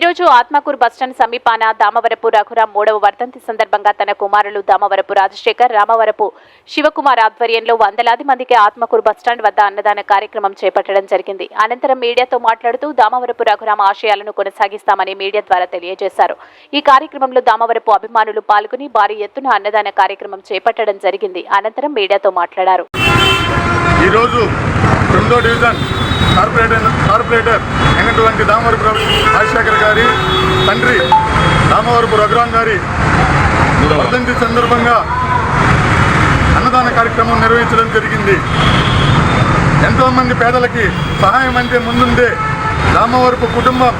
రోజు ఆత్మకూరు బస్టాండ్ సమీపాన దామవరపు రఘురాం మూడవ వర్ధంతి సందర్భంగా తన కుమారులు దామవరపు రాజశేఖర్ రామవరపు శివకుమార్ ఆధ్వర్యంలో వందలాది మందికి ఆత్మకూరు బస్టాండ్ వద్ద అన్నదాన కార్యక్రమం చేపట్టడం జరిగింది. అనంతరం మీడియాతో మాట్లాడుతూ దామవరపు రఘురాం ఆశయాలను కొనసాగిస్తామని మీడియా ద్వారా తెలియజేశారు. ఈ కార్యక్రమంలో దామవరపు అభిమానులు పాల్గొని భారీ ఎత్తున అన్నదాన కార్యక్రమం చేపట్టడం జరిగింది. అనంతరం మీడియాతో మాట్లాడారు. ఈరోజు రెండో డివిజన్ కార్పొరేటర్ కార్పొరేటర్ అయినటువంటి దామవరపు రాజశేఖర్ గారి తండ్రి దామవరపు రఘురాం గారి వర్ధంతి సందర్భంగా అన్నదాన కార్యక్రమం నిర్వహించడం జరిగింది. ఎంతోమంది పేదలకి సహాయం అంటే ముందుందే దామవరపు కుటుంబం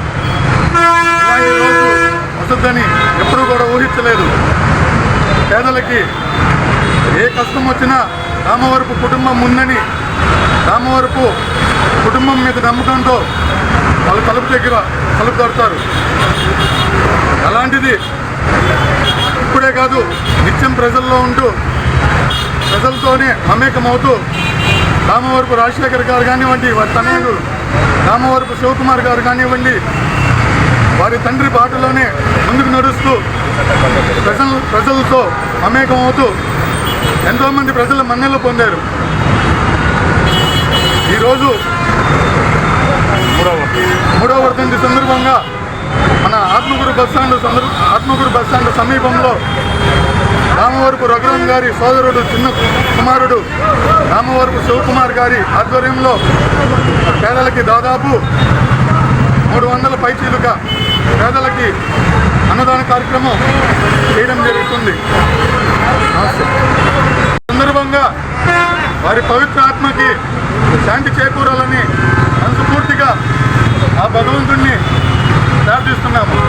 ఇలా వస్తుందని ఎప్పుడూ కూడా ఊహించలేదు. పేదలకి ఏ కష్టం వచ్చినా రామవరపు కుటుంబం ఉందని రామవరపు కుటుంబం మీద నమ్మకంతో వాళ్ళ తలుపు దగ్గర తలుపు తడతారు. అలాంటిది ఇప్పుడే కాదు నిత్యం ప్రజల్లో ఉంటూ ప్రజలతోనే మమేకమవుతూ రామవరపు రాజశేఖర్ గారు కానివ్వండి వారి తనయుడు రామవరపు శివకుమార్ గారు కానివ్వండి వారి తండ్రి బాటలోనే ముందుకు నడుస్తూ ప్రజల ప్రజలతో మమేకమవుతూ ఎంతోమంది ప్రజల మన్నెలు పొందారు. ఈరోజు మూడవ మూడవ వర్ధంతి సందర్భంగా మన ఆత్మగురు బస్టాండ్ సందర్భ ఆత్మగురు బస్టాండ్ సమీపంలో రామవరపు రఘురాం గారి సోదరుడు చిన్న కుమారుడు రామవరపు శివకుమార్ గారి ఆధ్వర్యంలో పేదలకి దాదాపు మూడు వందల పైచీలుగా పేదలకి అన్నదాన కార్యక్రమం చేయడం జరుగుతుంది. సందర్భంగా వారి పవిత్ర ఆత్మకి శాంతి చేకూరాలని మనస్ఫూర్తిగా ఆ భగవంతుణ్ణి ప్రార్థిస్తున్నాము.